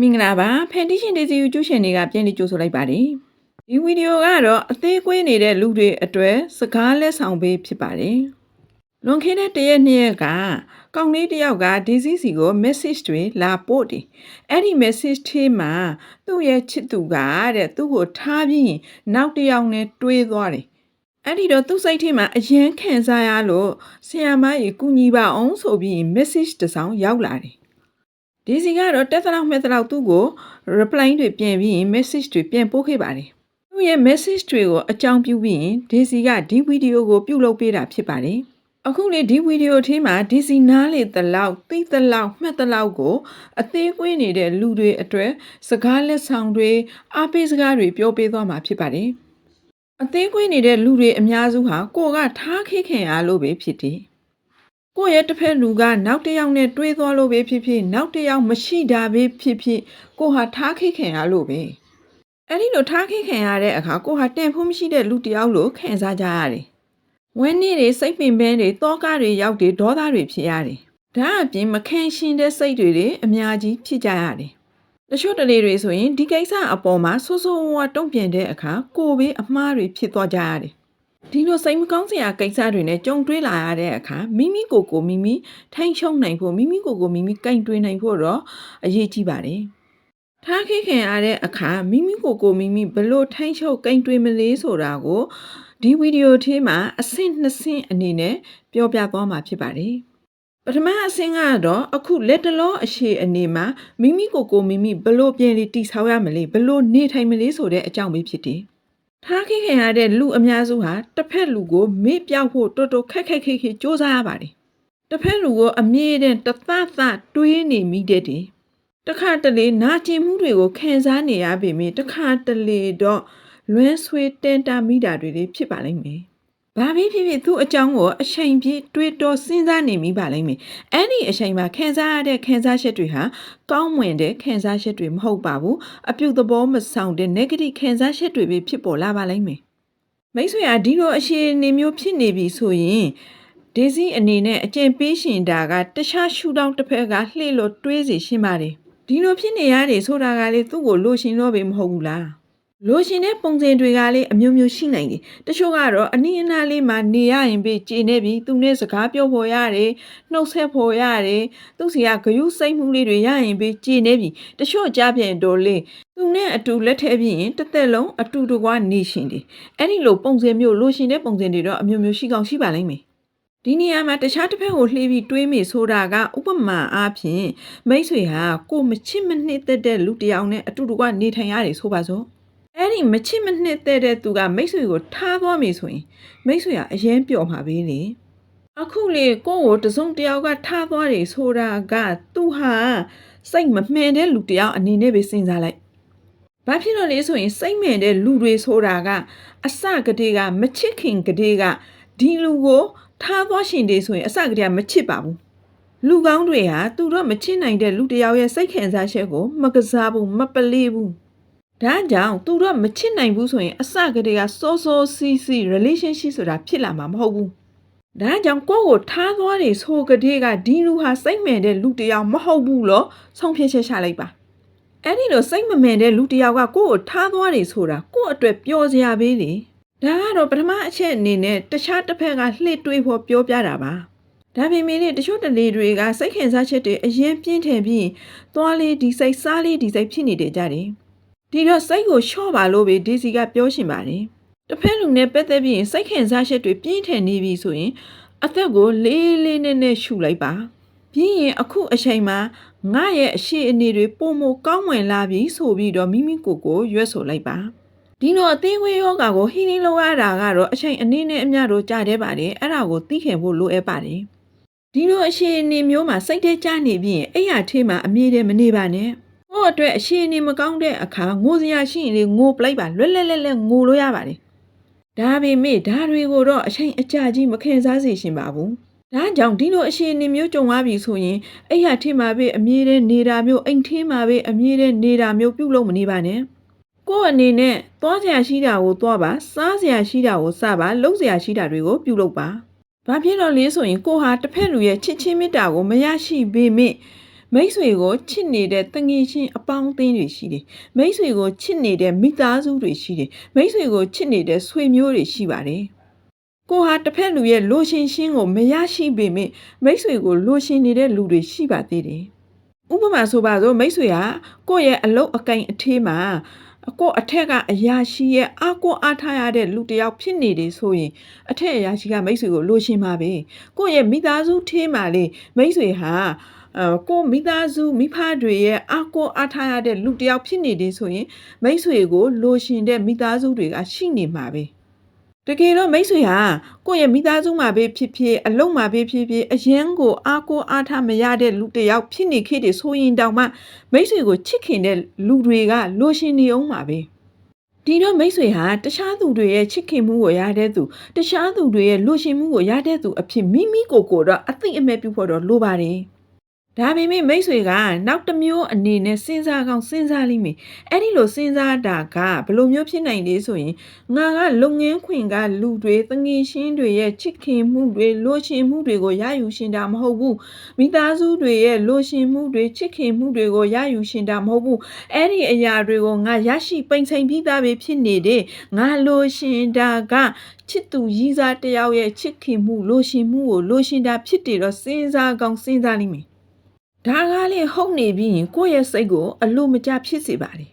မင်္ဂလာပါဖန်တီရှင်ဒေစီယူကျူးရှင်တွေကပြန်ပြီးကြိုဆိုလိုက်ပါတယ်ဒီဗီဒီယိုကတော့အသေးကွေးနေတဲ့လူတွေအတွက်စကားလက်ဆောင်ပေးဖြစ်ပါတယ်လွန်ခဲ့တဲ့တရက်နှစ်ရက်ကကောင်းလေးတစ်ယောက်ကဒီစီစီကို message တွေလာပို့တယ်အဲ့ဒီ message ထဲမှာသူ့ရဲ့ချစ်သူကတဲ့သူ့ကိုထားပြီးရင်နောက်တစ်ယောက်နဲ့တွေးသွားတယ်အဲ့ဒီတော့သူ့စိတ်ထဲမှာအယမ်းခံစားရလို့ဆရာမကြီးကူညီပါအောင်ဆိုပြီး message တစ်စောင်ရောက်လာတယ် ဒီစီကတော့တက်သလောက်မဲ့သလောက်သူ့ကို reply တွေပြန်ပြီးရင် message တွေပြန်ပို့ခဲ့ပါတယ်။သူ့ရဲ့ message တွေကိုအကြောင်းပြုပြီးရင်ဒီစီကဒီဗီဒီယိုကိုပြုလုပ်ပေးတာဖြစ်ပါတယ်။အခုလေဒီဗီဒီယိုထဲမှာဒီစီနားလေသလောက်သိသလောက်မှတ်သလောက်ကို အသေးကွေးနေတဲ့လူတွေအတွက်စကားလက်ဆောင်တွေအားပေးစကားတွေပြောပေးသွားမှာဖြစ်ပါတယ်။အသေးကွေးနေတဲ့လူတွေအများစုဟာကိုယ်ကထားခိခင်အားလို့ပဲဖြစ်တယ်။ ကိုယ့်ရဲ့တစ်ဖက်လူကနောက်တစ်ယောက်နဲ့တွေးသွားလို့ပဲဖြစ်ဖြစ်နောက်တစ်ယောက်မရှိတာပဲဖြစ်ဖြစ်ကိုဟာထားခိခင်ရလို့ပဲအဲ့ဒီလိုထားခိခင်ရတဲ့အခါကိုဟာတန်ဖို့မရှိတဲ့လူတစ်ယောက်လို့ခံစားကြရတယ်ဝန်းနေတွေစိတ်ပင်ပန်းတွေတောကတွေရောက်တွေဒေါသတွေဖြစ်ရတယ်ဒါအပြင်မခံရှင်တဲ့စိတ်တွေတွေအများကြီးဖြစ်ကြရတယ်တချို့တလေတွေဆိုရင်ဒီကိစ္စအပေါ်မှာဆိုးဆိုးဝါးဝါးတုံ့ပြန်တဲ့အခါကိုယ်ပဲအမှားတွေဖြစ်သွားကြရတယ် ဒီလိုစိတ်မကောင်းစရာကိစ္စတွေနဲ့ကြုံတွေ့လာရတဲ့အခါမိမိကိုယ်ကိုမိမိထိုင်ချုံနိုင်ဖို့မိမိကိုယ်ကိုမိမိကင်တွင်နိုင်ဖို့တော့အရေးကြီးပါတယ်။ထားခိခင်ရတဲ့အခါမိမိကိုယ်ကိုမိမိဘယ်လို့ထိုင်ချုပ်ကင်တွင်မလဲဆိုတာကိုဒီဗီဒီယိုထဲမှာအဆင့်နှစ်ဆင့်အနေနဲ့ပြောပြသွားမှာဖြစ်ပါတယ်။ပထမအဆင့်ကတော့အခုလက်တလောအရှိအနေမှာမိမိကိုယ်ကိုမိမိဘယ်လို့ပြန်လေးတိဆောက်ရမလဲဘယ်လို့နေထိုင်မလဲဆိုတဲ့အကြောင်းပဲဖြစ်တယ်။ ထားခိခင်ရတဲ့လူအများစုဟာတစ်ဖက်လူကိုမေ့ပြောက်ဖို့တော်တော်ခက်ခက်ခဲခဲစ조사ရပါတယ်။တစ်ဖက်လူကိုအမြဲတမ်းတသသတွေးနေမိတဲ့တယ်။တစ်ခါတလေနာကျင်မှုတွေကိုခံစားနေရပေမယ့်တစ်ခါတလေတော့လွမ်းဆွေးတန်တာမိတာတွေလည်းဖြစ်ပါလိမ့်မယ်။ ဘာဖြစ်ဖြစ်ဖြစ်သူ့အကြောင်းကိုအချိန်ပြည့်တွေးတောစဉ်းစားနေမိပါလိမ့်မယ်။အဲ့ဒီအချိန်မှာခံစားရတဲ့ခံစားချက်တွေဟာကောင်းမွန်တဲ့ခံစားချက်တွေမဟုတ်ပါဘူး။အပြုတ်သဘောမဆောင်တဲ့ negative ခံစားချက်တွေပဲဖြစ်ပေါ်လာပါလိမ့်မယ်။မိတ်ဆွေကဒီလိုအရှိအနေမျိုးဖြစ်နေပြီဆိုရင်ဒေးစီအနေနဲ့အကျင့်ပေးရှင်တာကတခြားရှူတောင်းတစ်ဖက်ကလှည့်လို့တွေးစီရှင်းပါတယ်ဒီလိုဖြစ်နေရတယ်ဆိုတာကလေသူ့ကိုလိုရှင်တော့ပဲမဟုတ်ဘူးလား လိုရှင်တဲ့ပုံစံတွေကလည်းအမျိုးမျိုးရှိနိုင်တယ်တချို့ကတော့အနည်းအနားလေးမှာနေရရင်ပဲကြည်နေပြီသူနဲ့စကားပြောဖို့ရတယ်နှုတ်ဆက်ဖို့ရတယ်သူစီကဂယုစိတ်မှုလေးတွေရရင်ပဲကြည်နေပြီတချို့ကြပြန်တော့လေသူနဲ့အတူလက်ထပ်ပြီးရင်တစ်သက်လုံးအတူတကွနေရှင်တယ်အဲ့ဒီလိုပုံစံမျိုးလိုရှင်တဲ့ပုံစံတွေတော့အမျိုးမျိုးရှိကောင်းရှိပါလိမ့်မယ်ဒီနေရာမှာတခြားတစ်ဖက်ကိုလှေးပြီးတွေးမိဆိုတာကဥပမာအားဖြင့်မိတ်ဆွေဟာကိုယ်မချစ်မနှစ်သက်တဲ့လူတစ်ယောက်နဲ့အတူတူကနေထိုင်ရတယ်ဆိုပါစို့ အဲ့ဒီမချစ်မနှစ်သက်တဲ့သူကမိတ်ဆွေကိုထားသွားပြီဆိုရင်မိတ်ဆွေကအရင်ပျော်မှာပဲလေအခုလေကိုယ့်ကိုတစုံတစ်ယောက်ကထားသွားတယ်ဆိုတာကသူဟာစိတ်မမှန်တဲ့လူတစ်ယောက်အနေနဲ့ပဲစဉ်းစားလိုက်ဘာဖြစ်လို့လဲဆိုရင်စိတ်မဲ့တဲ့လူတွေဆိုတာကအစကတည်းကမချစ်ခင်ကတည်းကဒီလူကိုထားသွားရှင်တယ်ဆိုရင်အစကတည်းကမချစ်ပါဘူးလူကောင်းတွေဟာသူတို့မချစ်နိုင်တဲ့လူတစ်ယောက်ရဲ့စိတ်ခံစားချက်ကို မကစားဘူးမပလေးဘူး ဒါကြောင့်သူတို့မချစ်နိုင်ဘူးဆိုရင်အစကတည်းကစိုးစိုးစီးစီး relationship ဆိုတာဖြစ်လာမှာမဟုတ်ဘူးဒါကြောင့်ကိုယ့်ကိုထားသွားတယ်ဆိုကတည်းကဒီလူဟာစိတ်မဲ့တဲ့လူတစ်ယောက်မဟုတ်ဘူးလို့ဆုံးဖြတ်ချက်ချလိုက်ပါအဲ့ဒီလိုစိတ်မမှန်တဲ့လူတစ်ယောက်ကကိုယ့်ကိုထားသွားတယ်ဆိုတာကိုယ့်အတွက်ပျော်စရာပဲလေဒါကတော့ပထမအချက်အနေနဲ့တခြားတစ်ဖက်ကလှည့်တွေးဖို့ပြောပြတာပါဒါပေမဲ့လေတချို့တလေတွေကစိတ်ခင်စားချက်တွေအရင်ပြင်းထန်ပြီးသွားလေးဒီစိတ်စားလေးဒီစိတ်ဖြစ်နေတယ်ကြတယ် ဒီတော့စိတ်ကိုလျှော့ပါလို့ပဲဒီစီကပြောရှင်ပါတယ်တစ်ဖက်လူနဲ့ပတ်သက်ပြီးရင်စိတ်ခင်စားချက်တွေပြင်းထန်နေပြီဆိုရင် အသက်ကိုလေးလေးနက်နက်ရှူလိုက်ပါပြီးရင်အခုအချိန်မှာငါရဲ့အရှိအနေတွေပုံမကောင်းဝင်လာပြီဆိုပြီးတော့မိမိကိုယ်ကိုရွက်ဆိုလိုက်ပါဒီလိုအသေးဝေးယောဂါကိုဟင်းလင်းလောက်ရတာကတော့အချိန်အနေနဲ့အများတို့ကြားတဲ့ပါတယ်အဲ့ဒါကိုသိခင်ဖို့လိုအပ်ပါတယ်ဒီလိုအရှိအနေမျိုးမှာစိတ်ထဲကျနေပြီးရင်အဲ့ရထေးမှာအမြဲတမ်းမနေပါနဲ့ ဟိုအတွက်အရှိအနေမကောင်းတဲ့အခါငိုစရာရှိရင်လေငိုပလိုက်ပါလွတ်လက်လက်လက်ငိုလို့ရပါတယ်ဒါပေမဲ့ဒါတွေကိုတော့အချိန်အကြာကြီးမခံစားစေရှင်ပါဘူးဒါကြောင့်ဒီလိုအရှင်နေမျိုးကြုံသွားပြီဆိုရင်အဲ့ရထင်းမှာပဲအမြဲတမ်းနေတာမျိုးအိမ်ထင်းမှာပဲအမြဲတမ်းနေတာမျိုးပြုတ်လို့မနေပါနဲ့ကိုယ့်အနေနဲ့သွားစရာရှိတာကိုသွားပါစားစရာရှိတာကိုစားပါလုပ်စရာရှိတာတွေကိုပြုလုပ်ပါဘာဖြစ်လို့လဲဆိုရင်ကိုဟာတစ်ဖက်လူရဲ့ချစ်ချင်းမေတ္တာကိုမရရှိပေမဲ့မ မိတ်ဆွေကိုချစ်နေတဲ့တငယ်ချင်းအပေါင်းအသင်းတွေရှိတယ်မိတ်ဆွေကိုချစ်နေတဲ့မိသားစုတွေရှိတယ်မိတ်ဆွေကိုချစ်နေတဲ့ဆွေမျိုးတွေရှိပါတယ်ကိုဟာတစ်ဖက်လူရဲ့လိုရှင်ရှင်းကိုမရရှိပေမဲ့မိတ်ဆွေကိုလိုရှင်နေတဲ့လူတွေရှိပါသေးတယ်ဥပမာဆိုပါစို့မိတ်ဆွေဟာကိုယ့်ရဲ့အလုတ်အကင်အထေးမှာအကိုအထက်ကအရာရှိရဲ့အကိုအားထားရတဲ့လူတစ်ယောက်ဖြစ်နေတယ်ဆိုရင်အထက်အရာရှိကမိတ်ဆွေကိုလိုရှင်ပါပဲကိုယ့်ရဲ့မိသားစုထေးမှာလေမိတ်ဆွေဟာအဲ ကိုမိသားစုမိဖတွေရဲ့အကိုအားထားရတဲ့လူတစ်ယောက်ဖြစ်နေတယ်ဆိုရင်မိတ်ဆွေကိုလိုရှင်တဲ့မိသားစုတွေကရှိနေမှာပဲတကယ်တော့မိတ်ဆွေဟာကိုယ့်ရဲ့မိသားစုမှာပဲဖြစ်ဖြစ်အလုံးမှာပဲဖြစ်ဖြစ်အရင်ကိုအားကိုအားထားမရတဲ့လူတစ်ယောက်ဖြစ်နေခဲ့တယ်ဆိုရင်တောင်မှမိတ်ဆွေကိုချစ်ခင်တဲ့လူတွေကလိုရှင်နေအောင်ပါပဲဒီတော့မိတ်ဆွေဟာတခြားသူတွေရဲ့ချစ်ခင်မှုကိုရတဲ့သူတခြားသူတွေရဲ့လိုရှင်မှုကိုရတဲ့သူအဖြစ်မိမိကိုယ်ကိုယ်တော့အသိအမဲ့ပြုဖို့တော့လိုပါတယ် ဒါပေမဲ့မိတ်ဆွေကနောက်တစ်မျိုးအနေနဲ့စဉ်းစားကောင်းစဉ်းစားလိမ့်မယ်အဲ့ဒီလိုစဉ်းစားတာကဘယ်လိုမျိုးဖြစ်နိုင်လဲဆိုရင်ငါကလုပ်ငန်းခွင်ကလူတွေတငယ်ချင်းတွေရဲ့ချစ်ခင်မှုတွေလိုရှင်မှုတွေကိုရယူရှင်တာမဟုတ်ဘူးမိသားစုတွေရဲ့လိုရှင်မှုတွေချစ်ခင်မှုတွေကိုရယူရှင်တာမဟုတ်ဘူးအဲ့ဒီအရာတွေကိုငါရရှိပိန်ဆိုင်ပြီးသားပဲဖြစ်နေတယ်ငါလိုရှင်တာကချစ်သူရည်စားတစ်ယောက်ရဲ့ချစ်ခင်မှုလိုရှင်မှုကိုလိုရှင်တာဖြစ်တယ်တော့စဉ်းစားကောင်းစဉ်းစားလိမ့်မယ် ဒါကလေဟုတ်နေပြီးရင်ကိုယ့်ရဲ့စိတ်ကိုအလိုမကျဖြစ်စေပါတယ်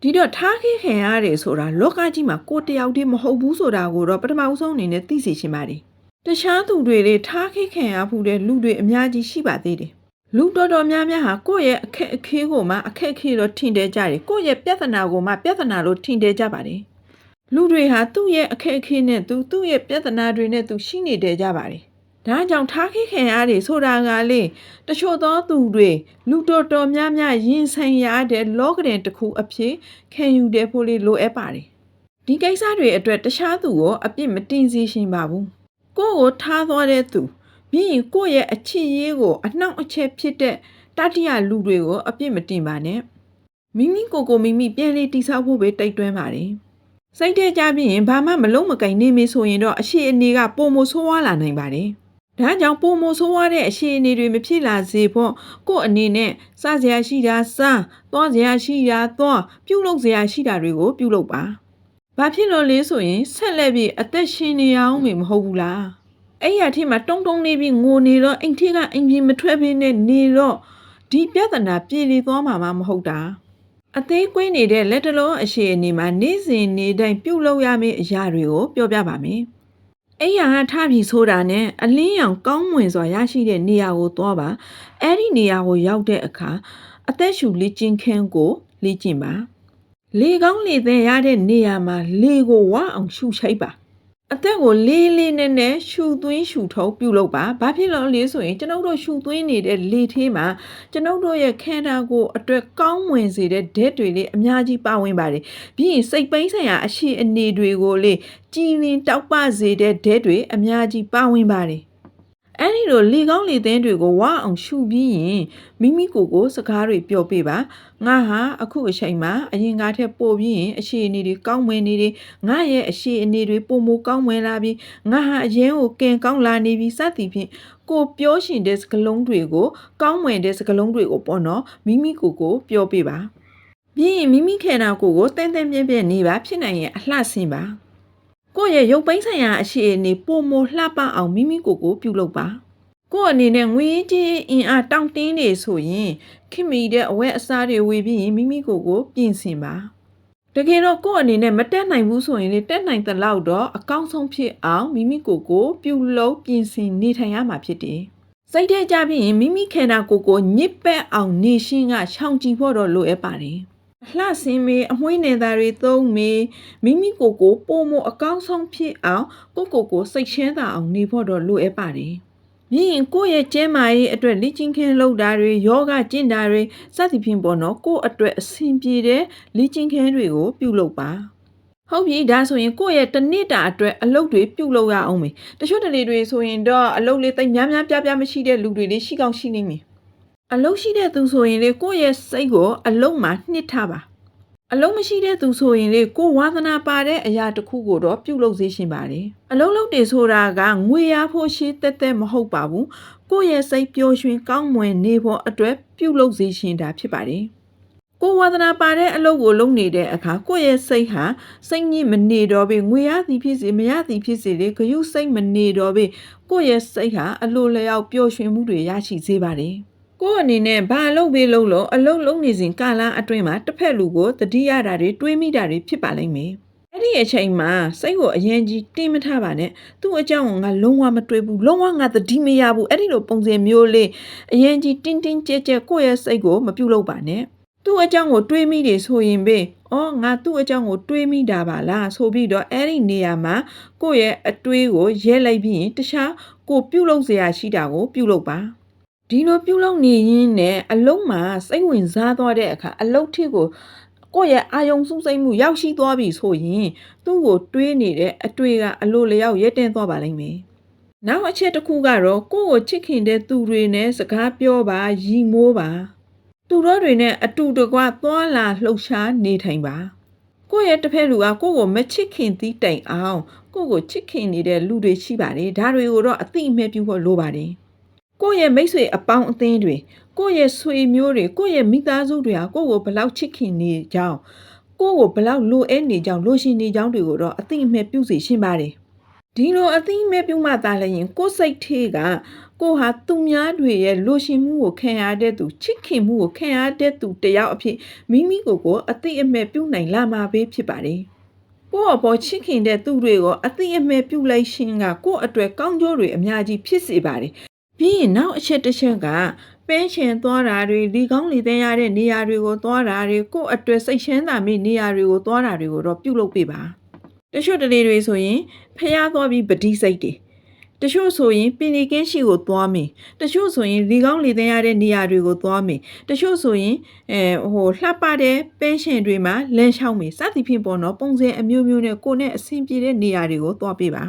ဒီတော့ထားခဲ့ခင်ရတယ်ဆိုတာလောကကြီးမှာကိုယ်တစ်ယောက်တည်းမဟုတ်ဘူးဆိုတာကိုတော့ပထမဦးဆုံးအနေနဲ့သိစေချင်ပါတယ်တခြားသူတွေလေထားခဲ့ခင်ရဖူးတဲ့လူတွေအများကြီးရှိပါသေးတယ်လူတော်တော်များများဟာကိုယ့်ရဲ့အခက်အခဲကိုမှအခက်အခဲတော့ထင်တယ်ကြတယ်ကိုယ့်ရဲ့ပြဿနာကိုမှပြဿနာလို့ထင်တယ်ကြပါတယ်လူတွေဟာသူ့ရဲ့အခက်အခဲနဲ့သူသူ့ရဲ့ပြဿနာတွေနဲ့သူရှိနေတယ်ကြပါတယ် ဒါကြောင့်ထားခိခင်ရတွေဆိုတာကလေတချို့သောသူတွေလူတော်တော်များများရင်ဆိုင်ရတဲ့လောကဒင်တစ်ခုအဖြစ်ခံယူတဲ့ဖို့လေးလိုအပ်ပါတယ်ဒီကိစ္စတွေအတွက်တခြားသူကိုအပြစ်မတင်စေရှင်ပါဘူးကိုယ့်ကိုထားသွားတဲ့သူပြီးရင်ကိုယ့်ရဲ့အချစ်ရေးကိုအနှောင့်အယှက်ဖြစ်တဲ့တတိယလူတွေကိုအပြစ်မတင်ပါနဲ့မိမိကိုယ်ကိုမိမိပြန်လေးတိဆောက်ဖို့ပဲတိုက်တွန်းပါတယ်စိတ်ထဲကြပြီးရင်ဘာမှမလုံးမကင်နေမေးဆိုရင်တော့အရှိအနေကပုံမဆိုးဝါးလာနိုင်ပါတယ် ဒါကြောင့်ပုံမဆိုးဝါးတဲ့အရှိအနေတွေမဖြစ်လာစေဖို့ကိုယ့်အနေနဲ့စစရာရှိတာစသွားစရာရှိတာသွားပြုလုပ်စရာရှိတာတွေကို ပြုလုပ်ပါဘာဖြစ်လို့လဲဆိုရင်ဆက်လက်ပြီးအသက်ရှင်နေအောင်မဟုတ်ဘူးလားအဲ့ရထိမှာတုံးတုံးနေပြီးငိုနေတော့အိမ်ထိကအင်ကြီးမထွက်ဘဲနဲ့နေတော့ဒီပြဿနာပြေလည်သွားမှာမဟုတ်တာအသေးကွေးနေတဲ့လက်တလုံးအရှိအနေမှာနေ့စဉ်နေ့တိုင်းပြုတ်လောက်ရမယ့်အရာတွေကိုပြောပြပါမယ် အဲ့ရကထပြီးဆိုတာနဲ့အလင်းရောင်ကောင်းမွန်စွာရရှိတဲ့နေရာကိုသွားပါအဲ့ဒီနေရာကိုရောက်တဲ့အခါအသက်ရှူလေ့ကျင့်ခန်းကိုလေ့ကျင့်ပါလေကောင်းလေသဲရတဲ့နေရာမှာလေကိုဝအောင်ရှူချိုက်ပါ အသက်ကိုလေးလေးနက်နက်ရှူသွင်းရှူထုတ်ပြုလုပ်ပါဘာဖြစ်လို့လဲဆိုရင်ကျွန်ုပ်တို့ရှူသွင်းနေတဲ့လေထေးမှာကျွန်ုပ်တို့ရဲ့ခန္ဓာကိုယ်အတွက်ကောင်းမွန်စေတဲ့ဓာတ်တွေလေးအများကြီးပါဝင်ပါတယ်ပြီးရင်စိတ်ပိုင်းဆိုင်ရာအရှိအနေတွေကိုလေကြည်လင်တောက်ပစေတဲ့ဓာတ်တွေအများကြီးပါဝင်ပါတယ် အဲ့ဒီလိုလေကောင်းလေသင်းတွေကိုဝအောင်ရှူပြီးရင်မိမိကိုယ်ကိုစကားတွေပြောပြပါငါဟာအခုအချိန်မှာအရင်ကထက်ပိုပြီးရင်အရှိအနေတွေကောင်းမွန်နေတယ်ငါရဲ့အရှိအနေတွေပုံမကောင်းမွန်လာပြီးငါဟာအရင်ကိုကင်ကောင်းလာနေပြီစသည်ဖြင့်ကိုပြောရှင်တဲ့စကလုံးတွေကိုကောင်းမွန်တဲ့စကလုံးတွေကိုပေါ့နော်မိမိကိုယ်ကိုပြောပြပါပြီးရင်မိမိခေနာကိုယ်ကိုတန်းတန်းပြင်းပြင်းနေပါဖြစ်နိုင်ရင်အလှဆင်ပါ ကိုယ့်ရဲ့ရုပ်ပိုင်းဆိုင်ရာအရှိအနေပုံမလှပအောင်မိမိကိုယ်ကိုပြုလုပ်ပါကိုယ့်အနေနဲ့ငွေကြီးအင်အားတောင့်တင်းနေဆိုရင်ခင်မီတဲ့အဝဲအစားတွေဝေပြီးရင်မိမိကိုယ်ကိုပြင်ဆင်ပါတကယ်တော့ကိုယ့်အနေနဲ့မတက်နိုင်ဘူးဆိုရင်လေတက်နိုင်တဲ့လောက်တော့အကောင်းဆုံးဖြစ်အောင်မိမိကိုယ်ကိုပြုလုပ်ပြင်ဆင်နေထိုင်ရမှာဖြစ်တယ်စိတ်ထဲကြပြီးရင်မိမိခန္ဓာကိုယ်ကိုညစ်ပတ်အောင်နေရှင်းကရှောင်ကြဉ်ဖို့တော့လိုအပ်ပါတယ် အလှဆင်းမေအမွှေးနေတာတွေသုံးမေမိမိကိုယ်ကိုပုံမအကောင်းဆုံးဖြစ်အောင်ကိုယ့်ကိုယ်ကိုစိတ်ချမ်းသာအောင်နေဖို့တော့လိုအပ်ပါတယ်မြင်ရင်ကိုယ့်ရဲ့ကျန်းမာရေးအတွက်လေ့ကျင့်ခင်းလုပ်တာတွေယောဂကျင့်တာတွေစသဖြင့်ပေါ့နော်ကိုယ့်အတွက်အဆင်ပြေတဲ့လေ့ကျင့်ခင်းတွေကိုပြုလုပ်ပါဟုတ်ပြီဒါဆိုရင်ကိုယ့်ရဲ့တစ်နှစ်တာအတွက်အလုပ်တွေပြုလုပ်ရအောင်မယ်တချို့တလေတွေဆိုရင်တော့အလုပ်လေးတိတ်များများပြားပြားမရှိတဲ့လူတွေလေးရှိကောင်းရှိနေမယ် အလုပ်ရှိတဲ့သူဆိုရင်လေကိုယ့်ရဲ့စိတ်ကိုအလုပ်မှာနှစ်ထားပါအလုံးမရှိတဲ့သူဆိုရင်လေကိုဝါသနာပါတဲ့အရာတစ်ခုကိုတော့ပြုလုပ်စေရှင်ပါတယ်အလုံးလုံးတွေဆိုတာကငွေရဖို့ရှိတက်တက်မဟုတ်ပါဘူးကိုယ့်ရဲ့စိတ်ပျော်ရွှင်ကောင်းမွန်နေဖို့အတွက်ပြုလုပ်စေရှင်တာဖြစ်ပါတယ်ကိုဝါသနာပါတဲ့အလုပ်ကိုလုပ်နေတဲ့အခါကိုယ့်ရဲ့စိတ်ဟာစိတ်ညစ်မနေတော့ဘဲငွေရသည်ဖြစ်စေမရသည်ဖြစ်စေလေဂယုစိတ်မနေတော့ဘဲကိုယ့်ရဲ့စိတ်ဟာအလိုလျောက်ပျော်ရွှင်မှုတွေရရှိစေပါတယ် ကိုယ့်အနေနဲ့ဘာအလုပ်ပေးလို့လို့အလုပ်လုပ်နေစဉ်ကာလအတွင်းမှာတစ်ဖက်လူကိုတတိယတာတွေတွေးမိတာတွေဖြစ်ပါလိမ့်မယ်။အဲ့ဒီအချိန်မှာစိတ်ကိုအရင်ကြီးတင်းမထားပါနဲ့။သူ့အကြောင်းကိုငါလုံးဝမတွေးဘူး။လုံးဝငါတတိမရဘူး။အဲ့ဒီလိုပုံစံမျိုးလေးအရင်ကြီးတင်းတင်းကြဲကြဲကိုယ့်ရဲ့စိတ်ကိုမပြုတ်လို့ပါနဲ့။သူ့အကြောင်းကိုတွေးမိတယ်ဆိုရင်ပဲ။အော်ငါသူ့အကြောင်းကိုတွေးမိတာပါလားဆိုပြီးတော့အဲ့ဒီနေရာမှာကိုယ့်ရဲ့အတွေးကိုရဲလိုက်ပြီးရင်တခြားကိုပြုတ်လို့စရာရှိတာကိုပြုတ်လို့ပါ။ ဒီလိုပြုလုပ်နေရင်းနဲ့အလုံးမှာစိတ်ဝင်စားသွားတဲ့အခါအလုံးထိကိုကိုယ့်ရဲ့အာယုံစူးစိတ်မှုရောက်ရှိသွားပြီဆိုရင်သူ့ကိုတွေးနေတဲ့အတွေ့ကအလိုလျောက်ရဲတင်းသွားပါလိမ့်မယ်။နောက်အချက်တစ်ခုကတော့ကိုယ့်ကိုချစ်ခင်တဲ့သူတွေနဲ့စကားပြောပါရီမိုးပါသူတို့တွေနဲ့အတူတကွသွားလာလှုပ်ရှားနေထိုင်ပါကိုယ့်ရဲ့တစ်ဖက်လူကကိုယ့်ကိုမချစ်ခင်သည့်တိုင်အောင်ကိုယ့်ကိုချစ်ခင်နေတဲ့လူတွေရှိပါတယ်ဒါတွေကိုတော့အသိအမဲ့ပြုဖို့လိုပါတယ် ကိုယ့်ရဲ့မိတ်ဆွေအပေါင်းအသင်းတွေကိုယ့်ရဲ့ဆွေမျိုးတွေကိုယ့်ရဲ့မိသားစုတွေဟာကိုယ့်ကိုဘယ်လောက်ချစ်ခင်နေကြောင်းကိုယ့်ကိုဘယ်လောက်လိုအပ်နေကြောင်းလိုရှင်နေကြောင်းတွေကိုတော့အသိအမဲ့ပြုစေရှင်းပါတယ်ဒီလိုအသိအမဲ့ပြုမှသာလည်းရင်ကိုယ့်စိတ်ထဲကကိုယ်ဟာသူများတွေရဲ့လိုရှင်မှုကိုခံရတဲ့သူချစ်ခင်မှုကိုခံရတဲ့သူတယောက်အဖြစ်မိမိကိုယ်ကိုအသိအမဲ့ပြုနိုင်လာမှာပဲဖြစ်ပါတယ်ကိုယ့်အပေါ်ချစ်ခင်တဲ့သူတွေကိုအသိအမဲ့ပြုလိုက်ခြင်းကကိုယ့်အတွက်ကောင်းကျိုးတွေအများကြီးဖြစ်စေပါတယ် ပြီးရင်နောက်အချက်တစ်ချက်ကပင်းရှင်သွားတာတွေဒီကောင်းလီတဲ့ရတဲ့နေရာတွေကိုသွားတာတွေကိုယ့်အတွက်စိတ်ရှင်းသာမိနေရာတွေကိုသွားတာတွေကိုတော့ပြုလုပ်ပေးပါတချို့တလေတွေဆိုရင်ဖျားသွားပြီးပတိစိတ်တွေတချို့ဆိုရင်ပင်လီကင်းရှိကိုသွားမယ်တချို့ဆိုရင်ဒီကောင်းလီတဲ့ရတဲ့နေရာတွေကိုသွားမယ်တချို့ဆိုရင်အဲဟိုလှပတဲ့ပင်းရှင်တွေမှာလမ်းလျှောက်မယ်စသည်ဖြင့်ပေါ့နော်ပုံစံအမျိုးမျိုးနဲ့ကိုယ်နဲ့အဆင်ပြေတဲ့နေရာတွေကိုသွားပေးပါ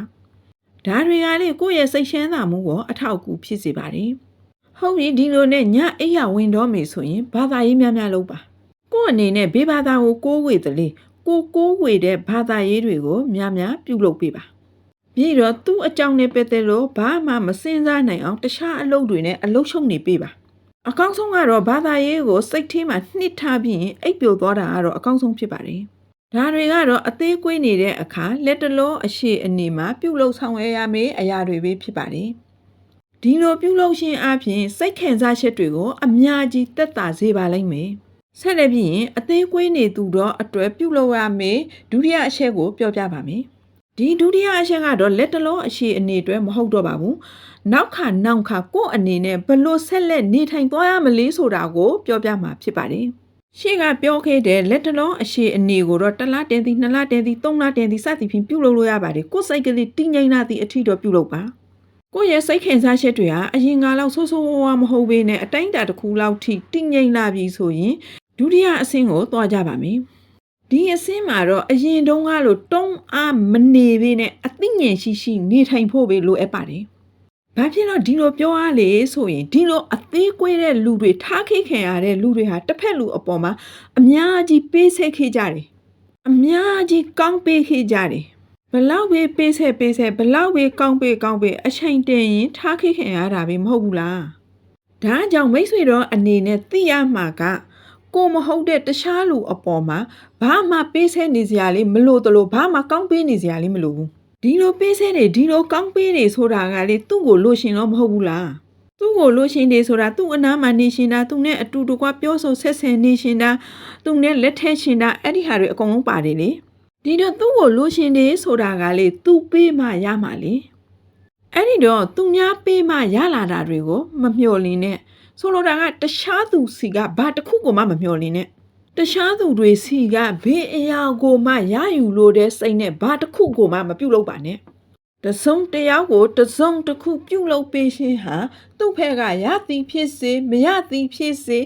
ဒါတွေကလေကိုယ့်ရဲ့စိတ်ရှမ်းသာမှုကိုအထောက်အကူဖြစ်စေပါတယ်။ဟုတ်ပြီဒီလိုနဲ့ညအိယာဝင်တော့မေဆိုရင်ဘာသာရေးများများလုပ်ပါ။ကိုယ့်အနေနဲ့ဘေးဘာသာကိုကိုးဝေသလေကိုကိုးဝေတဲ့ဘာသာရေးတွေကိုများများပြုလုပ်ပေးပါ။ပြီးတော့သူ့အကြောင်းနဲ့ပတ်သက်လို့ဘာမှမစင်စားနိုင်အောင်တခြားအလုပ်တွေနဲ့အလုပ်ချုပ်နေပေးပါ။အကောင်းဆုံးကတော့ဘာသာရေးကိုစိတ်ထဲမှာနှစ်ထားပြီးရင်အိပ်ပျော်သွားတာကတော့အကောင်းဆုံးဖြစ်ပါတယ်။ ဒါတွေကတော့အသေးကွေးနေတဲ့အခါလက်တလုံးအရှိအနေမှာပြုလုပ်ဆောင်ရရမယ့်အရာတွေပဲဖြစ်ပါတယ်။ဒီလိုပြုလုပ်ခြင်းအပြင်စိတ်ခံစားချက်တွေကို အများကြီးတက်တာစေပါလိမ့်မယ်။ဆက်လက်ပြီးရင်အသေးကွေးနေသူတော့အတွက်ပြုလုပ်ရမယ့်ဒုတိယအချက်ကိုပြောပြပါမယ်။ဒီဒုတိယအချက်ကတော့လက်တလုံးအရှိအနေအတွက်မဟုတ်တော့ပါဘူး။နောက်ခါနောက်ခါကိုယ့်အနေနဲ့ဘယ်လို့ဆက်လက်နေထိုင်သွားရမလဲဆိုတာကို ပြောပြမှာဖြစ်ပါတယ်။ ရှေ့ကပြောခဲ့တဲ့လက်တလုံးအရှိအနေကိုတော့တစ်လတင်သည်နှစ်လတင်သည်သုံးလတင်သည်စသည်ဖြင့်ပြုလုပ်လို့ရပါတယ်ကိုယ်စိတ်ကလေးတည်ငြိမ်လာသည့်အထီတော့ပြုလုပ်ပါကိုယ့်ရဲ့စိတ်ခင်စားချက်တွေဟာအရင်ကလောက်ဆိုးဆိုးဝါးဝါမဟုတ်ဘဲနဲ့အတိုင်းအတာတစ်ခုလောက်ထိတည်ငြိမ်လာပြီဆိုရင်ဒုတိယအဆင့်ကိုသွားကြပါမယ်ဒီအဆင့်မှာတော့အရင်တုန်းကလိုတုံးအားမနေဘဲနဲ့အသိဉာဏ်ရှိရှိနေထိုင်ဖို့ပဲလိုအပ်ပါတယ် ဘာဖြစ်လို့ဒီလိုပြောရလဲဆိုရင်ဒီလိုအသေးကွေးတဲ့လူတွေထားခိခံရတဲ့လူတွေဟာတစ်ဖက်လူအပေါ်မှာအများကြီးပေးဆက်ခဲ့ကြတယ်အများကြီးကောင်းပေးခဲ့ကြတယ်ဘလောက်ပဲပေးဆက်ပေးဆက်ဘလောက်ပဲကောင်းပေးကောင်းပေးအချိန်တန်ရင်ထားခိခံရတာပဲမဟုတ်ဘူးလားဒါကြောင့်မိတ်ဆွေတော်အနေနဲ့သိရမှာကကိုမဟုတ်တဲ့တခြားလူအပေါ်မှာဘာမှပေးဆက်နေစရာလေးမလိုတလို့ဘာမှကောင်းပေးနေစရာလေးမလိုဘူး ဒီလိုပေးဆဲနေဒီလိုကောင်းပေးနေဆိုတာကလေသူ့ကိုလို့ရှင်တော့မဟုတ်ဘူးလားသူ့ကိုလို့ရှင်နေဆိုတာသူ့အနားမှာနေရှင်တာသူနဲ့အတူတကွပြောဆိုဆက်ဆံနေရှင်တာသူနဲ့လက်ထက်ရှင်တာအဲ့ဒီဟာတွေအကုန်လုံးပါတယ်လေဒီတော့သူ့ကိုလို့ရှင်နေဆိုတာကလေသူပေးမှရမှာလေအဲ့ဒီတော့သူများပေးမှရလာတာတွေကိုမမျှော်လင့်နဲ့ဆိုလိုတာကတခြားသူစီကဘာတစ်ခုကိုမှမမျှော်လင့်နဲ့ တခြားသူတွေစီကဘေးအရာကိုမှရယူလို့တဲ့စိတ်နဲ့ဘာတစ်ခုကိုမှမပြုတ်လို့ပါနဲ့တစုံတစ်ယောက်ကိုတစုံတစ်ခုပြုတ်လို့ပေးခြင်းဟာသူ့ဖက်ကရသည်ဖြစ်စေမရသည်ဖြစ်စေ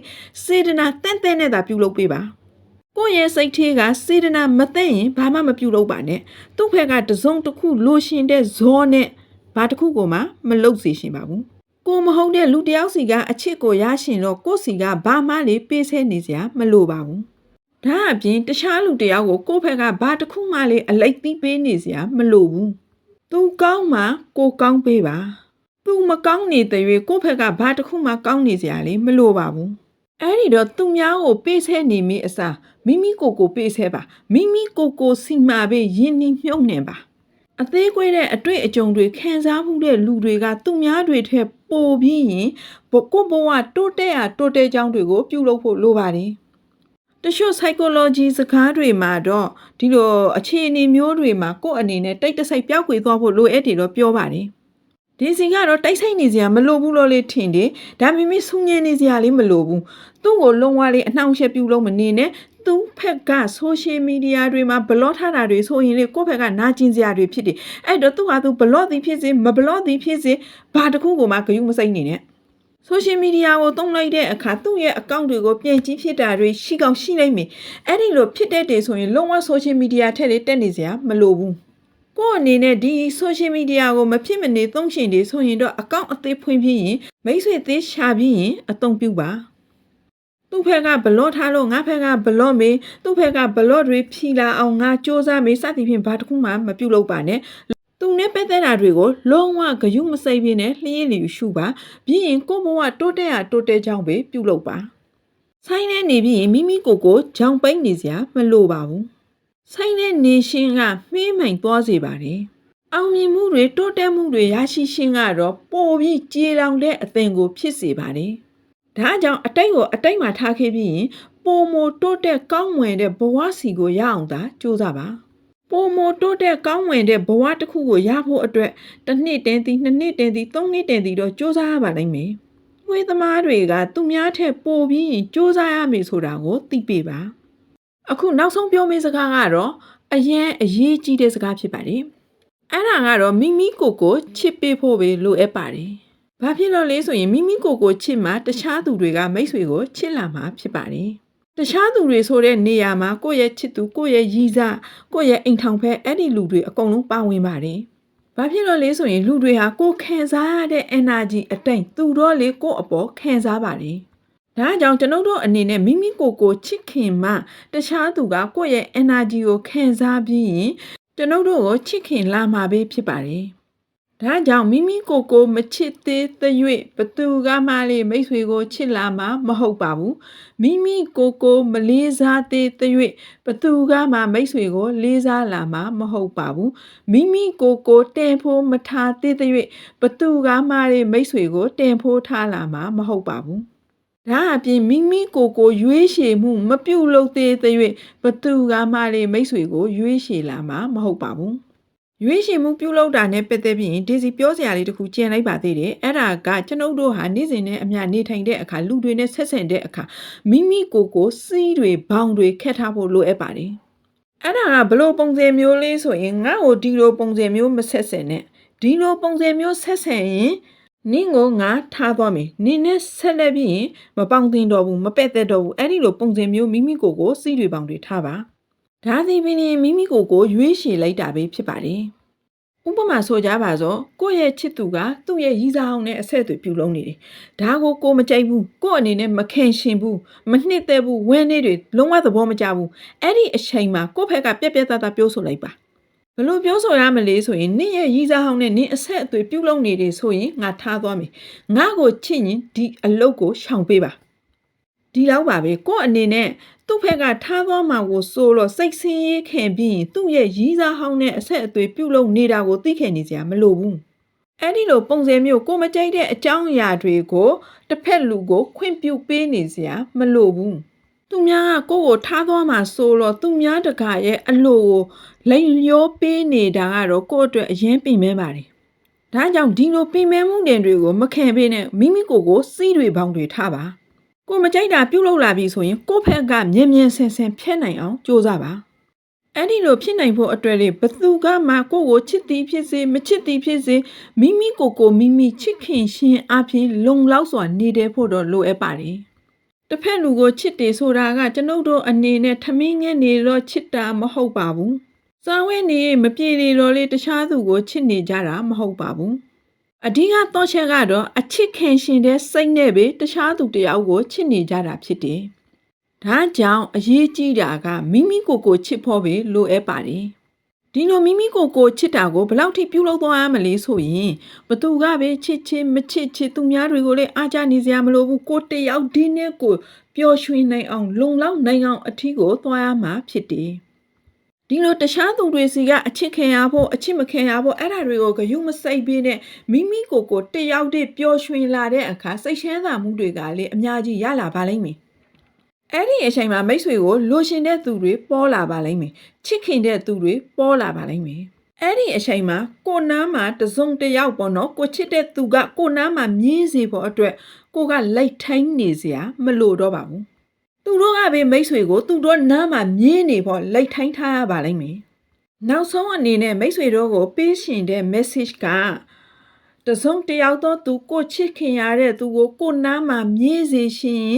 စေတနာတင့်တဲ့နဲ့သာပြုတ်လို့ပေးပါကိုယ့်ရဲ့စိတ်ထဲကစေတနာမသိရင်ဘာမှမပြုတ်လို့ပါနဲ့သူ့ဖက်ကတစုံတစ်ခုလိုရှင်တဲ့ဇောနဲ့ဘာတစ်ခုကိုမှမလုပ်စေရှင်ပါဘူး ကိုမဟုတ်တဲ့လူတစ်ယောက်စီကအချစ်ကိုရရှင်တော့ကိုယ့်စီကဘာမှလေပေးဆဲနေစရာမလိုပါဘူးဒါအပြင်တခြားလူတစ်ယောက်ကိုကိုယ့်ဘက်ကဘာတစ်ခုမှလည်းအလိုက်သီးပေးနေစရာမလိုဘူးသူကောင်းမှကိုကောင်းပေးပါသူမကောင်းနေတဲ့၍ကိုယ့်ဘက်ကဘာတစ်ခုမှကောင်းနေစရာလည်းမလိုပါဘူးအဲ့ဒီတော့သူများကိုပေးဆဲနေမိအစားမိမိကိုယ်ကိုပေးဆဲပါမိမိကိုယ်ကိုစီမာပေးယဉ်နှိမြုပ်နှံပါ အသေးကွေးတဲ့အတွေ့အကြုံတွေခံစားမှုတဲ့လူတွေကသူများတွေထက်ပိုပြီးရင်ဘကိုယ့်ဘဝတိုးတက်ရတိုးတက်ကြောင်းတွေကိုပြုလုပ်ဖို့လိုပါတယ်။တချို့ psychology စကားတွေမှာတော့ဒီလိုအခြေအနေမျိုးတွေမှာကိုယ့်အနေနဲ့တိတ်တဆိတ်ပျောက်ကွယ်သွားဖို့လိုအပ်တယ်တော့ပြောပါတယ်။ဒီစီကတော့တိုက်ဆိုင်နေစရာမလိုဘူးလို့လေထင်တယ်။ဒါပေမဲ့ဆူညံနေစရာလေးမလိုဘူး။သူ့ကိုလုံးဝလေးအနှောင့်အယှက်ပြုလို့မနေနဲ့ သူ့ဖက်က social media တွေမှာဘလော့ထားတာတွေဆိုရင်လေကိုယ့်ဖက်ကနာကျင်စရာတွေဖြစ်တယ်။အဲ့တော့သူ့ဟာသူဘလော့သည်ဖြစ်စေမဘလော့သည်ဖြစ်စေဘာတစ်ခုကိုမှဂရုမစိုက်နေနဲ့။ social media ကိုသုံးလိုက်တဲ့အခါသူ့ရဲ့ account တွေကိုပြန်ကြည့်ဖြစ်တာတွေရှိကောင်းရှိနိုင်မယ်။အဲ့ဒီလိုဖြစ်တဲ့တယ်ဆိုရင်လုံးဝ social media ထက်လေတက်နေစရာမလိုဘူး။ကိုယ့်အနေနဲ့ဒီ social media ကိုမဖြစ်မနေသုံးရှင်တွေဆိုရင်တော့ account အသေးဖွင့်ပြီးရင်မိတ်ဆွေသေးရှာပြီးရင်အသုံးပြုပါ။ သူ့ဖက်ကဘလော့ထားလို့ငါဖက်ကဘလော့မေးသူ့ဖက်ကဘလော့တွေဖြီလာအောင်ငါစ조사မေးစသည်ဖြင့်ဘာတစ်ခုမှမပြုလုပ်ပါနဲ့သူနဲ့ပတ်သက်တာတွေကိုလုံးဝဂယုမစိမ့်ပြင်းနဲ့လှည့်ရည်လျူရှုပါပြီးရင်ကိုယ့်ဘဝတိုးတက်ရတိုးတက်ကြောင်းပဲပြုလုပ်ပါဆိုင်နဲ့နေပြီးရင်မိမိကိုယ်ကိုကြောင်ပိတ်နေစရာမလိုပါဘူးဆိုင်နဲ့နေရှင်ကမှေးမှိန်သွားစေပါတယ်အောင်မြင်မှုတွေတိုးတက်မှုတွေရရှိခြင်းကတော့ပိုပြီးကြေလောင်တဲ့အသင်ကိုဖြစ်စေပါတယ် ဒါကြောင့်အတိတ်ကိုအတိတ်မှာထားခဲ့ပြီးရင်ပိုမိုတိုးတက်ကောင်းမွန်တဲ့ဘဝစီကိုရအောင်သာကြိုးစားပါပိုမိုတိုးတက်ကောင်းမွန်တဲ့ဘဝတစ်ခုကိုရဖို့အတွက်တစ်နှစ်တန်သည်နှစ်နှစ်တန်သည်သုံးနှစ်တန်သည်တော့စူးစမ်းရပါလိမ့်မယ်။ဝေးသမားတွေကသူများထက်ပိုပြီးရင်စူးစမ်းရမယ်ဆိုတာကိုသိပေပါ။အခုနောက်ဆုံးပြောမယ့်စကားကတော့အရင်အရေးကြီးတဲ့စကားဖြစ်ပါတယ်။အဲ့ဒါကတော့မိမိကိုယ်ကိုချစ်ပေးဖို့ပဲလိုအပ်ပါတယ်။ ဘာဖြစ်လို့လဲဆိုရင်မိမိကိုယ်ကိုချစ်မှတခြားသူတွေကမိတ်ဆွေကိုချစ်လာမှာဖြစ်ပါတယ်။တခြားသူတွေဆိုတဲ့နေရာမှာကိုယ့်ရဲ့ချစ်သူကိုယ့်ရဲ့ရည်စားကိုယ့်ရဲ့အိမ်ထောင်ဖက်အဲ့ဒီလူတွေအကုန်လုံးပါဝင်ပါတယ်။ဘာဖြစ်လို့လဲဆိုရင်လူတွေဟာကိုယ်ခံစားရတဲ့ energy အတိုင်းသူတော့လေကိုယ့်အပေါ်ခံစားပါတယ်။ဒါကြောင့်ကျွန်ုပ်တို့အနေနဲ့မိမိကိုယ်ကိုချစ်ခင်မှတခြားသူကကိုယ့်ရဲ့ energy ကိုခံစားပြီးရင်ကျွန်ုပ်တို့ကိုချစ်ခင်လာမှာပဲဖြစ်ပါတယ်။ ဒါကြောင့်မိမိကိုယ်ကိုမချစ်သေးသ၍ဘသူကမှလေမိတ်ဆွေကိုချစ်လာမှာမဟုတ်ပါဘူးမိမိကိုယ်ကိုမလေးစားသေးသ၍ဘသူကမှမိတ်ဆွေကိုလေးစားလာမှာမဟုတ်ပါဘူးမိမိကိုယ်ကိုတန်ဖိုးမထားသေးသ၍ဘသူကမှလေမိတ်ဆွေကိုတန်ဖိုးထားလာမှာမဟုတ်ပါဘူးဒါအပြင်မိမိကိုယ်ကိုရွေးချယ်မှုမပြုတ်လို့သေးသ၍ဘသူကမှလေမိတ်ဆွေကိုရွေးချယ်လာမှာမဟုတ်ပါဘူး ရွေးရှင်မှုပြုလုပ်တာနဲ့ပတ်သက်ပြီးရင်ဒီစီပြောစရာလေးတစ်ခုကျန်လိုက်ပါသေးတယ်အဲ့ဒါကကျွန်ုပ်တို့ဟာနေ့စဉ်နဲ့အမျှနေထိုင်တဲ့အခါလူတွေနဲ့ဆက်ဆံတဲ့အခါမိမိကိုယ်ကိုစီးတွေဘောင်တွေခက်ထားဖို့လိုအပ်ပါတယ်အဲ့ဒါကဘလို့ပုံစံမျိုးလေးဆိုရင်ငါ့ကိုဒီလိုပုံစံမျိုးမဆက်ဆံနဲ့ဒီလိုပုံစံမျိုးဆက်ဆံရင်နင့်ကိုငါထားသွားမယ်နင်းနဲ့ဆက်လက်ပြီးရင်မပေါင်းတင်တော့ဘူးမပက်သက်တော့ဘူးအဲ့ဒီလိုပုံစံမျိုးမိမိကိုယ်ကိုစီးတွေဘောင်တွေထားပါ ဒါသည်ပင်မိမိကိုယ်ကိုရွေးချယ်လိုက်တာပဲဖြစ်ပါတယ်။ဥပမာဆိုကြပါစို့ကိုယ့်ရဲ့ချစ်သူကသူ့ရဲ့ရည်စားအောင်နဲ့အဆက်အသွယ်ပြုလုပ်နေတယ်။ဒါကိုကိုမကြိုက်ဘူး။ကိုယ့်အနေနဲ့မခင်ရှင်ဘူး။မနှစ်သက်ဘူး။ဝမ်းနေတွေလုံးဝသဘောမကျဘူး။အဲ့ဒီအချိန်မှာကိုယ့်ဘက်ကပြက်ပြက်သားသားပြောဆိုလိုက်ပါ။ဘလို့ပြောဆိုရမလဲဆိုရင်နင့်ရဲ့ရည်စားအောင်နဲ့နင့်အဆက်အသွယ်ပြုလုပ်နေတယ်ဆိုရင်ငါထားသွားမယ်။ငါကိုချစ်ရင်ဒီအလုပ်ကိုရှောင်ပေးပါ။ဒီလောက်ပါပဲကိုယ့်အနေနဲ့ သူ့ဖက်ကထားသွားမှာကိုစိုးလို့စိတ်ဆင်းရဲခင်ပြီးရင်သူ့ရဲ့ရည်စားဟောင်းနဲ့အဆက်အသွယ်ပြုလုပ်နေတာကိုသိခင်နေကြမလို့ဘူးအဲ့ဒီလိုပုံစံမျိုးကိုမကြိုက်တဲ့အကြောင်းအရာတွေကိုတစ်ဖက်လူကို ခွင့်ပြုပေးနေစရာမလိုဘူးသူများကကိုယ့်ကိုထားသွားမှာဆိုတော့သူများတကာရဲ့အလိုကိုလိန်လျောပေးနေတာကတော့ကိုယ့်အတွက်အရင်ပြင်မဲပါတယ်ဒါကြောင့်ဒီလိုပြင်မဲမှုတင်တွေကိုမခံပေးနဲ့မိမိကိုယ်ကိုစီးတွေပေါင်းတွေထားပါ ကိုမကြိုက်တာပြုတ်လောက်လာပြီဆိုရင်ကိုယ့်ဖက်ကမြင်မြင်ဆင်ဆင်ဖြတ်နိုင်အောင်ကြိုးစားပါအဲ့ဒီလိုဖြစ်နိုင်ဖို့အတွက်လေဘသူကမှကိုယ့်ကိုချစ်သည်ဖြစ်စေမချစ်သည်ဖြစ်စေမိမိကိုယ်ကိုမိမိချစ်ခင်ရှင်အပြင်လုံလောက်စွာနေတဲ့ဖို့တော့လိုအပ်ပါတယ်တစ်ဖက်လူကိုချစ်တယ်ဆိုတာကကျွန်ုပ်တို့အနေနဲ့ထမင်းငယ်နေတော့ချစ်တာမဟုတ်ပါဘူးစာဝဲနေမပြေလေတော့လေတခြားသူကိုချစ်နေကြတာမဟုတ်ပါဘူး အဓိကတော့ချက်ကတော့အချစ်ခင်ရှင်တဲ့စိတ်နဲ့ပဲတခြားသူတယောက်ကိုချစ်နေကြတာဖြစ်တယ်ဒါကြောင့်အရေးကြီးတာကမိမိကိုယ်ကိုချစ်ဖို့ပဲလိုအပ်ပါတယ်ဒီလိုမိမိကိုယ်ကိုချစ်တာကိုဘယ်လောက်ထိပြုလုပ်သွားရမလဲဆိုရင်ဘသူကပဲချစ်ချစ်မချစ်ချစ်သူများတွေကိုလည်းအားကြနေစရာမလိုဘူးကိုယ်တယောက်ဒီနဲ့ကိုပျော်ရွှင်နိုင်အောင် လုံလောက်နိုင်အောင်အထီးကိုသွားရမှာဖြစ်တယ် ဒီလိုတခြားသူတွေစီကအချစ်ခင်ရဖို့အချစ်မခင်ရဖို့အဲ့ဒါတွေကိုဂယုမစိတ်ပေးနဲ့မိမိကိုယ်ကိုတယောက်တည်းပျော်ရွှင်လာတဲ့အခါစိတ်ချမ်းသာမှုတွေကလည်းအများကြီးရလာပါလိမ့်မယ်အဲ့ဒီအချိန်မှာမိတ်ဆွေကိုလိုချင်တဲ့သူတွေပေါ်လာပါလိမ့်မယ်ချစ်ခင်တဲ့သူတွေပေါ်လာပါလိမ့်မယ်အဲ့ဒီအချိန်မှာကိုနားမှာတစုံတစ်ယောက်ပေါ့နော်ကိုချစ်တဲ့သူကကိုနားမှာမြည်စေဖို့အတွက်ကိုကလိုက်ထိုင်းနေစရာမလိုတော့ပါဘူး သူတို့ကပဲမိတ်ဆွေကိုသူတို့နားမှာမြင်းနေဖို့လိတ်ထိုင်းထားရပါလိမ့်မယ်။နောက်ဆုံးအနေနဲ့မိတ်ဆွေတို့ကိုပေးရှင်တဲ့ message က တစုံတစ်ယောက်တော့သူကိုချစ်ခင်ရတဲ့သူကိုကိုနားမှာမြည်စေရှင်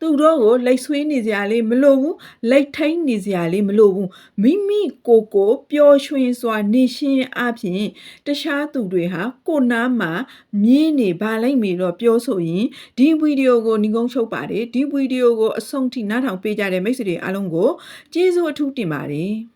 သူတို့ကိုလိတ်ဆွေးနေစရာလေးမလိုဘူးလိတ်ထိုင်းနေစရာလေးမလိုဘူးမိမိကိုယ်ကိုပျော်ရွှင်စွာနေရှင်အပြင်တခြားသူတွေဟာကိုနားမှာမြည်နေပါလိမ့်မယ်တော့ပြောဆိုရင်ဒီဗီဒီယိုကိုညီကုန်းချုပ်ပါတယ်ဒီဗီဒီယိုကိုအဆုံးထိနားထောင်ပေးကြတဲ့မိတ်ဆွေတွေအားလုံးကိုကျေးဇူးအထူးတင်ပါတယ်